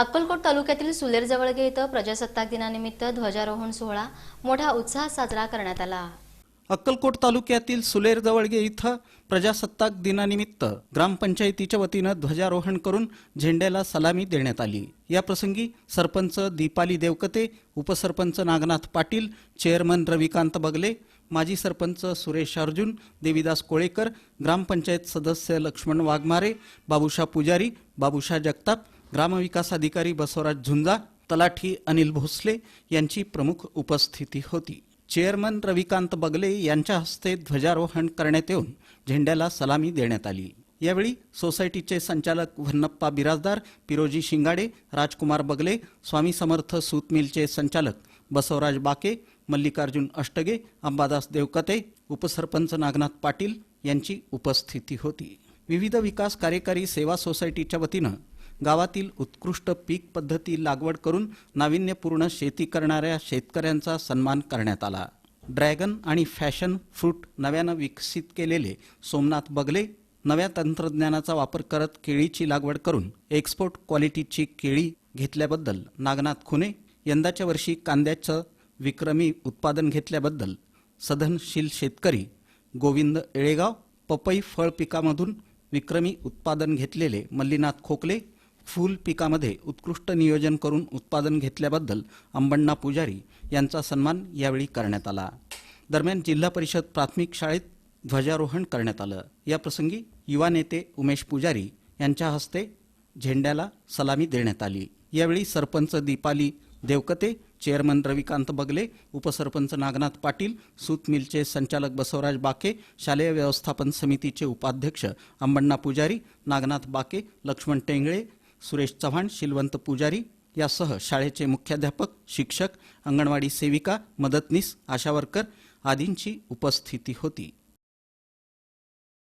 अक्कलकोट तालुक्यातील सुलेर जवळगे इथं प्रजासत्ताक दिनानिमित्त ध्वजारोहण सोहळा. मोठ्या उत्साहात साजरा करण्यात आला. अक्कलकोट तालुक्यातील सुलेर जवळगे इथं प्रजासत्ताक दिनानिमित्त ग्रामपंचायतीच्या वतीनं ध्वजारोहण करून झेंड्याला सलामी देण्यात आली. या प्रसंगी सरपंच दीपाली देवकते उपसरपंच नागनाथ पाटील चेअरमन रविकांत बगले माजी सरपंच सुरेश अर्जुन देविदास कोळेकर ग्रामपंचायत सदस्य लक्ष्मण वाघमारे बाबुशा पुजारी बाबुशा जगताप ग्रामविकास अधिकारी बसवराज झुंजा तलाठी अनिल भोसले यांची प्रमुख उपस्थिती होती. चेअरमन रविकांत बगले यांच्या हस्ते ध्वजारोहण करण्यात येऊन झेंड्याला सलामी देण्यात आली. यावेळी सोसायटीचे संचालक व्हन्नप्पा बिराजदार पिरोजी शिंगाडे राजकुमार बगले स्वामी समर्थ सूतमिलचे संचालक बसवराज बाके मल्लिकार्जुन अष्टगे अंबादास देवकते उपसरपंच नागनाथ पाटील यांची उपस्थिती होती. विविध विकास कार्यकारी सेवा सोसायटीच्या वतीनं गावातील उत्कृष्ट पीक पद्धती लागवड करून नाविन्यपूर्ण शेती करणाऱ्या शेतकऱ्यांचा सन्मान करण्यात आला. ड्रॅगन आणि फॅशन फ्रूट नव्यानं विकसित केलेले सोमनाथ बगले नव्या तंत्रज्ञानाचा वापर करत केळीची लागवड करून एक्सपोर्ट क्वालिटीची केळी घेतल्याबद्दल नागनाथ खुने यंदाच्या वर्षी कांद्याचं विक्रमी उत्पादन घेतल्याबद्दल सधनशील शेतकरी गोविंद येळेगाव पपई फळ पिकामधून विक्रमी उत्पादन घेतलेले मल्लीनाथ खोकले फूल पिकामध्ये उत्कृष्ट नियोजन करून उत्पादन घेतल्याबद्दल अंबण्णा पुजारी यांचा सन्मान यावेळी करण्यात आला. दरम्यान जिल्हा परिषद प्राथमिक शाळेत ध्वजारोहण करण्यात आलं. याप्रसंगी युवा नेते उमेश पुजारी यांच्या हस्ते झेंड्याला सलामी देण्यात आली. यावेळी सरपंच दीपाली देवकते चेअरमन रविकांत बगले उपसरपंच नागनाथ पाटील सूत मिलचे संचालक बसवराज बाके शालेय व्यवस्थापन समितीचे उपाध्यक्ष अंबण्णा पुजारी नागनाथ बाके लक्ष्मण टेंगळे सुरेश चव्हाण शिलवंत पुजारी यासह शाळेचे मुख्याध्यापक शिक्षक अंगणवाडी सेविका मदतनीस आशा वर्कर आदींची उपस्थिती होती.